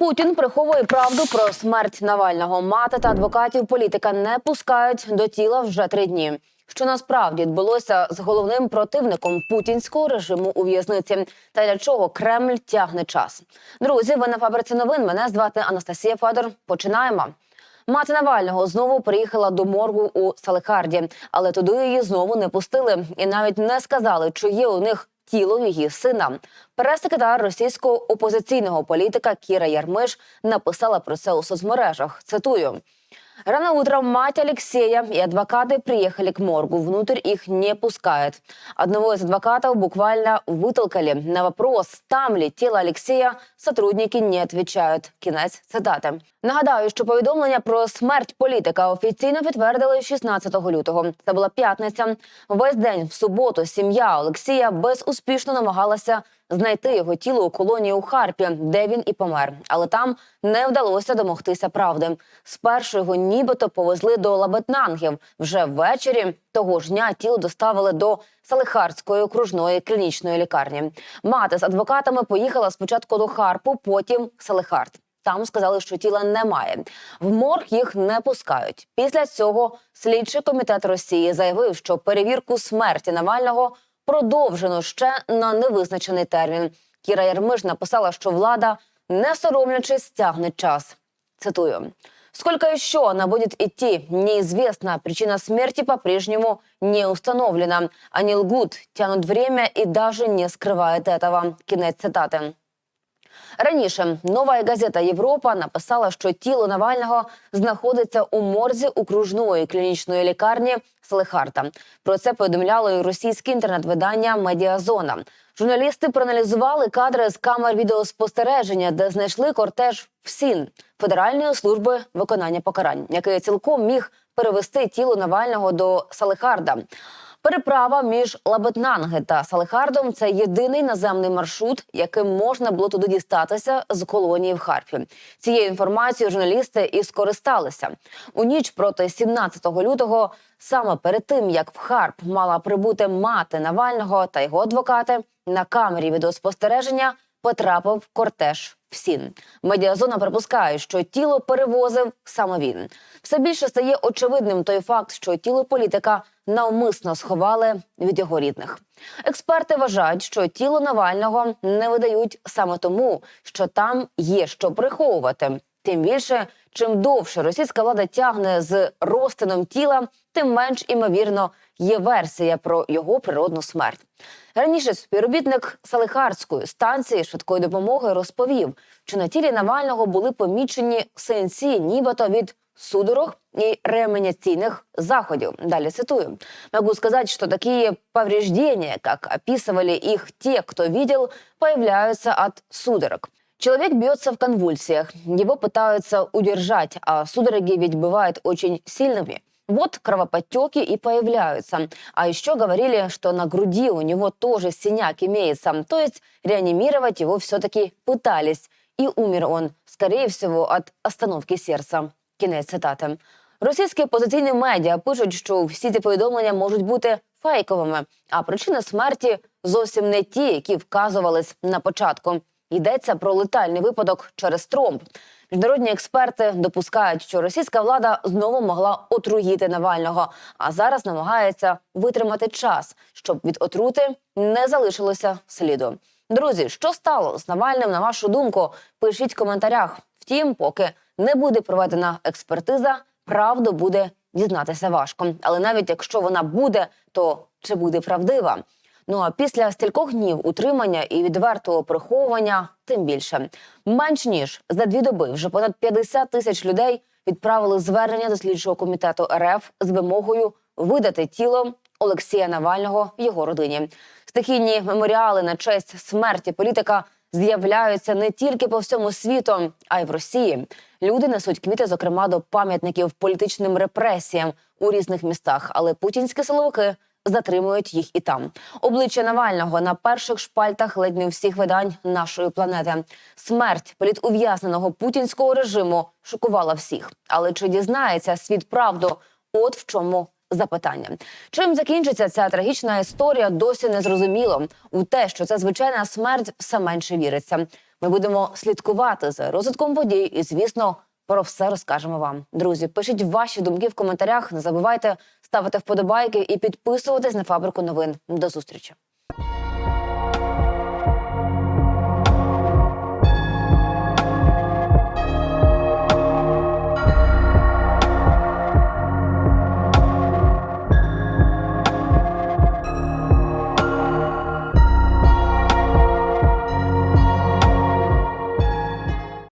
Путін приховує правду про смерть Навального. Мати та адвокатів політика не пускають до тіла вже три дні. Що насправді відбулося з головним противником путінського режиму у в'язниці, та для чого Кремль тягне час? Друзі, ви на фабриці новин. Мене звати Анастасія Федор. Починаємо. Мати Навального знову приїхала до моргу у Салихарді, але туди її знову не пустили і навіть не сказали, чи є у них тіло її сина. Прес-секретар російського опозиційного політика Кіра Ярмиш написала про це у соцмережах. Цитую. Рано утром мать Алексея и адвокаты приехали к моргу. Внутрь их не пускают. Одного из адвокатов буквально вытолкали. На вопрос, там ли тело Алексея, сотрудники не отвечают. Кінець цитати. Нагадаю, що повідомлення про смерть політика офіційно підтвердили 16 лютого. Це була п'ятниця. Весь день в суботу сім'я Олексія безуспішно намагалася знайти його тіло у колонії у Харпі, де він і помер. Але там не вдалося домогтися правди. Спершу його нібито повезли до Лабетнангів. Вже ввечері того ж дня тіло доставили до Салихардської окружної клінічної лікарні. Мати з адвокатами поїхала спочатку до Харпу, потім Салихард. Там сказали, що тіла немає. В морг їх не пускають. Після цього слідчий комітет Росії заявив, що перевірку смерті Навального продовжено ще на невизначений термін. Кіра Ярмиш написала, що влада, не соромлячись, тягне час. Цитую. Сколько еще она будет идти, неизвестно. Причина смерти по-прежнему не установлена. Они лгут, тянут время и даже не скрывают этого. Кінець цитати. Раніше нова газета Європа написала, що тіло Навального знаходиться у морзі окружної клінічної лікарні Салихарта. Про це повідомляло і російське інтернет-видання Медіазона. Журналісти проаналізували кадри з камер відеоспостереження, де знайшли кортеж ФСІН Федеральної служби виконання покарань, який цілком міг перевести тіло Навального до Салихарда. Переправа між Лабетнанги та Салихардом це єдиний наземний маршрут, яким можна було туди дістатися з колонії в Харпі. Цією інформацією журналісти і скористалися у ніч проти 17 лютого. Саме перед тим як в Харп мала прибути мати Навального та його адвокати на камері відеоспостереження потрапив кортеж в сін. Медіазона припускає, що тіло перевозив саме він. Все більше стає очевидним той факт, що тіло політика навмисно сховали від його рідних. Експерти вважають, що тіло Навального не видають саме тому, що там є що приховувати. Тим більше, чим довше російська влада тягне з розтином тіла, тим менш імовірно є версія про його природну смерть. Раніше співробітник Салихардської станції швидкої допомоги розповів, що на тілі Навального були помічені синці, нібито від судорог и реанимационных заходов. Далее цитую. Могу сказать, что такие повреждения, как описывали их те, кто видел, появляются от судорог. Человек бьется в конвульсиях, его пытаются удержать, а судороги ведь бывают очень сильными. Вот кровоподтеки и появляются. А еще говорили, что на груди у него тоже синяк имеется. То есть реанимировать его все-таки пытались. И умер он, скорее всего, от остановки сердца. Кінець цитати. Російські опозиційні медіа пишуть, що всі ці повідомлення можуть бути фейковими, а причини смерті зовсім не ті, які вказувались на початку. Йдеться про летальний випадок через тромб. Міжнародні експерти допускають, що російська влада знову могла отруїти Навального, а зараз намагається витримати час, щоб від отрути не залишилося сліду. Друзі, що стало з Навальним, на вашу думку? Пишіть в коментарях. Втім, поки не буде проведена експертиза, правду буде дізнатися важко. Але навіть якщо вона буде, то чи буде правдива? Ну а після стількох днів утримання і відвертого приховування, тим більше менш ніж за дві доби вже понад 50 тисяч людей відправили звернення до слідчого комітету РФ з вимогою видати тіло Олексія Навального його родині. Стихійні меморіали на честь смерті політика з'являються не тільки по всьому світу, а й в Росії. Люди несуть квіти, зокрема до пам'ятників політичним репресіям у різних містах, але путінські силовики затримують їх і там. Обличчя Навального на перших шпальтах ледь не всіх видань нашої планети. Смерть політув'язненого путінського режиму шокувала всіх. Але чи дізнається світ правду? От в чому запитання. Чим закінчиться ця трагічна історія, досі не зрозуміло. У те, що це звичайна смерть, все менше віриться. Ми будемо слідкувати за розвитком подій і, звісно, про все розкажемо вам. Друзі, пишіть ваші думки в коментарях. Не забувайте ставити вподобайки і підписуватись на фабрику новин. До зустрічі.